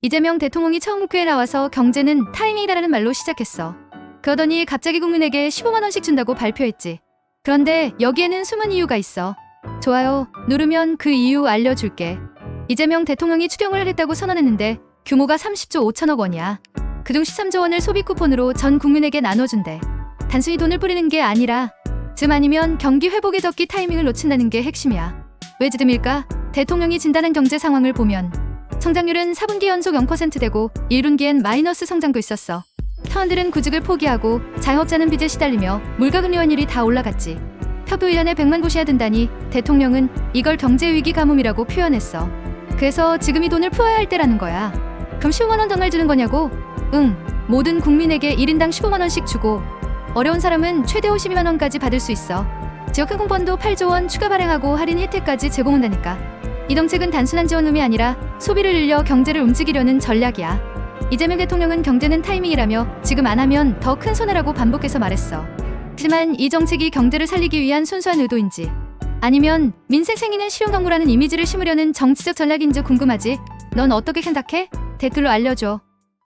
이재명 대통령이 처음 국회에 나와서 경제는 타이밍이다라는 말로 시작했어. 그러더니 갑자기 국민에게 15만 원씩 준다고 발표했지. 그런데 여기에는 숨은 이유가 있어. 좋아요. 누르면 그 이유 알려줄게. 이재명 대통령이 추경을 하겠다고 선언했는데 규모가 30조 5천억 원이야. 그중 13조 원을 소비 쿠폰으로 전 국민에게 나눠준대. 단순히 돈을 뿌리는 게 아니라 즈음 아니면 경기 회복의 적기 타이밍을 놓친다는 게 핵심이야. 왜 지듬일까? 대통령이 진단한 경제 상황을 보면 성장률은 4분기 연속 0%되고 1분기엔 마이너스 성장도 있었어. 타원들은 구직을 포기하고 자영업자는 빚에 시달리며 물가금리 환율이 다 올라갔지. 협도 1년에 100만 곳이야 든다니 대통령은 이걸 경제위기 가뭄이라고 표현했어. 그래서 지금 이 돈을 풀어야 할 때라는 거야. 그럼 15만 원더 주는 거냐고? 응. 모든 국민에게 1인당 15만 원씩 주고 어려운 사람은 최대 52만 원까지 받을 수 있어. 지역 항공권도 8조 원 추가 발행하고 할인 혜택까지 제공한다니까. 이 정책은 단순한 지원음이 아니라 소비를 늘려 경제를 움직이려는 전략이야. 이재명 대통령은 경제는 타이밍이라며 지금 안 하면 더 큰 손해라고 반복해서 말했어. 하지만 이 정책이 경제를 살리기 위한 순수한 의도인지 아니면 민생 생기는 실용 광고라는 이미지를 심으려는 정치적 전략인지 궁금하지? 넌 어떻게 생각해? 댓글로 알려줘.